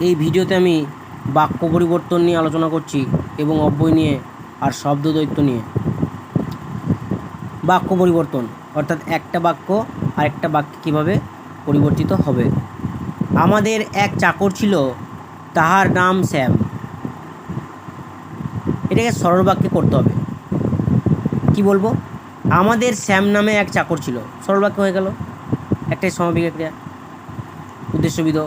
এই ভিডিওতে আমি বাক্য পরিবর্তন নিয়ে আলোচনা করছি এবং অব্যয় নিয়ে আর শব্দ দৈত্য নিয়ে। বাক্য পরিবর্তন, অর্থাৎ একটা বাক্য আর একটা বাক্য কীভাবে পরিবর্তিত হবে। আমাদের এক চাকর ছিল, তাহার নাম শ্যাম। এটাকে সরল বাক্যে করতে হবে। কি বলব? আমাদের শ্যাম নামে এক চাকর ছিল। সরল বাক্য হয়ে গেল। একটাই সমাপিকা ক্রিয়া উদ্দেশ্যবিধ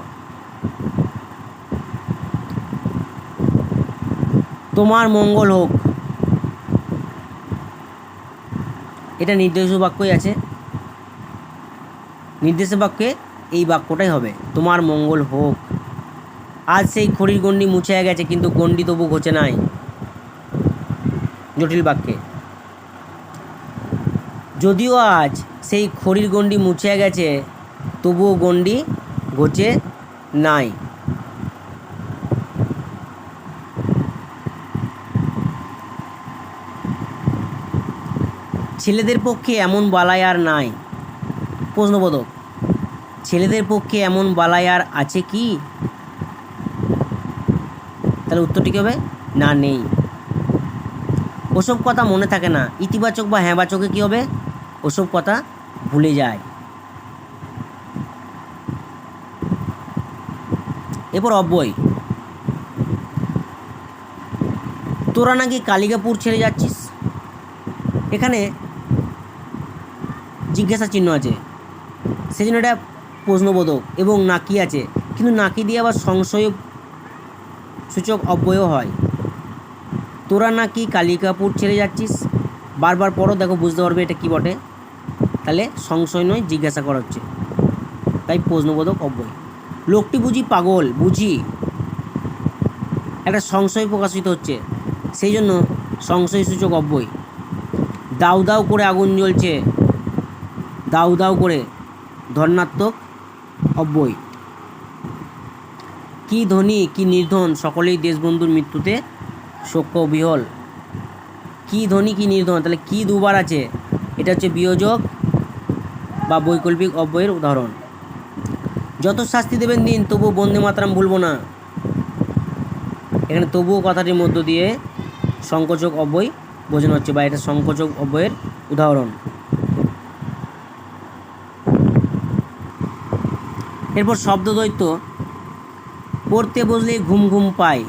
তোমার মঙ্গল হোক। এটা নির্দেশ বাক্যই আছে। নির্দেশ বাক্যে এই বাক্যটাই হবে, তোমার মঙ্গল হোক। আজ সেই খড়ির গণ্ডি মুছে গেছে, কিন্তু গণ্ডি তবু ঘোচে নাই। জটিল বাক্যে। যদিও আজ সেই খড়ির গণ্ডি মুছে গেছে, তবুও গণ্ডি ঘোচে নাই। ছেলেদের পক্ষে এমন বালাই আর নাই। প্রশ্নবোধক, ছেলেদের পক্ষে এমন বালাই আর আছে কি? তাহলে উত্তরটি কী হবে? না, নেই। ওসব কথা মনে থাকে না। ইতিবাচক বা হ্যাঁবাচকে কী হবে? ওসব কথা ভুলে যায়। এরপর অব্যয় তোরা নাকি কালিকাপুর ছেড়ে যাচ্ছিস? এখানে জিজ্ঞাসা চিহ্ন আছে। সেই জন্য এটা প্রশ্নবোধক এবং নাকি আছে। কিন্তু নাকি দিয়ে আবার সংশয় সূচক অব্যয় হয়। তোরা নাকি কালিকাপুর ছেড়ে যাচ্ছিস? বারবার পড়ো, দেখো বুঝতে পারবে এটা কী বটে। তাহলে সংশয় নয়, জিজ্ঞাসা করা হচ্ছে। তাই প্রশ্নবোধক অব্যয় লোকটি বুঝি পাগল, বুঝি? একটা সংশয় প্রকাশিত হচ্ছে। সেই জন্য সংশয়সূচক অব্যয়। দাউ দাউ করে আগুন জ্বলছে। দাউ দাউ করে ধর্নাত্মক অব্যয়। কি ধনী, কি নির্ধন, সকলেই দেশবন্ধুর মৃত্যুতে শোক বিহল কি ধনী, কি নির্ধন, তাহলে কি দুবার আছে? এটা হচ্ছে বিয়োজক বা বৈকল্পিক অব্যয়ের উদাহরণ। যত শাস্তি দেবেন দিন, তবুও বন্দে মাতরাম ভুলবো না। এখানে তবুও কথাটির মধ্য দিয়ে সংকোচক অব্যয় বোঝানো হচ্ছে বা এটা সংকোচক অব্যয়ের উদাহরণ। এরপর শব্দদ্বৈত, পড়তে বসলে ঘুম ঘুম পায়।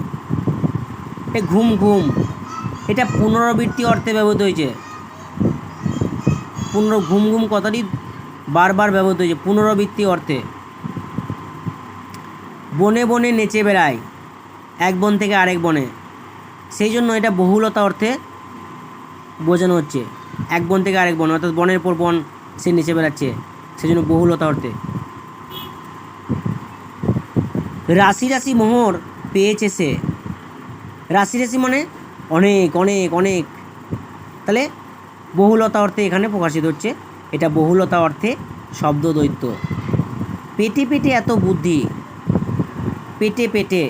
এ ঘুম ঘুম, এটা পুনরাবৃত্তি অর্থে ব্যবহৃত হয়েছে। পুনর ঘুম ঘুম কথাটি বারবার ব্যবহৃত হয়েছে, পুনরাবৃত্তি অর্থে। বনে বনে নেচে বেড়ায়। এক বন থেকে আরেক বনে। সেই জন্য এটা বহুলতা অর্থে বোঝানো হচ্ছে। এক বন থেকে আরেক বন, অর্থাৎ বনের পর বন সে নেচে বেড়াচ্ছে। সেই জন্য বহুলতা অর্থে। রাশি রাশি মোহর পেয়েছে সে। রাশি রাশি মানে অনেক অনেক অনেক। তাহলে বহুলতা অর্থে এখানে প্রকাশিত হচ্ছে। এটা বহুলতা অর্থে শব্দ দৈত্য পেটে পেটে এত বুদ্ধি। পেটে পেটে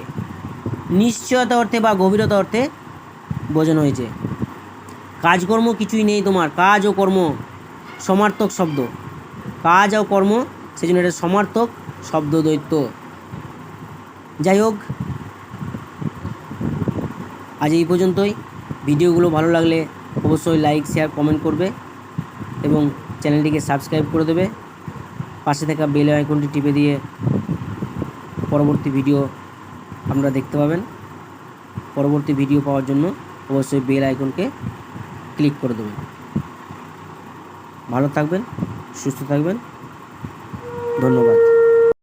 নিশ্চয়তা অর্থে বা গভীরতা অর্থে বোঝানো হয়েছে। কাজকর্ম কিছুই নেই তোমার, কাজ ও কর্ম সমার্থক শব্দ। কাজ ও কর্ম সেই জন্য এটা সমার্থক শব্দ দৈত্য যাই হোক, আজ এই পর্যন্তই। ভিডিওগুলো ভালো লাগলে অবশ্যই লাইক শেয়ার কমেন্ট করবে এবং চ্যানেলটিকে সাবস্ক্রাইব করে দেবে। পাশে থাকা বেল আইকনটি টিপে দিয়ে পরবর্তী ভিডিও আপনারা দেখতে পাবেন। পরবর্তী ভিডিও পাওয়ার জন্য অবশ্যই বেল আইকনকে ক্লিক করে দেবেন। ভালো থাকবেন, সুস্থ থাকবেন। ধন্যবাদ।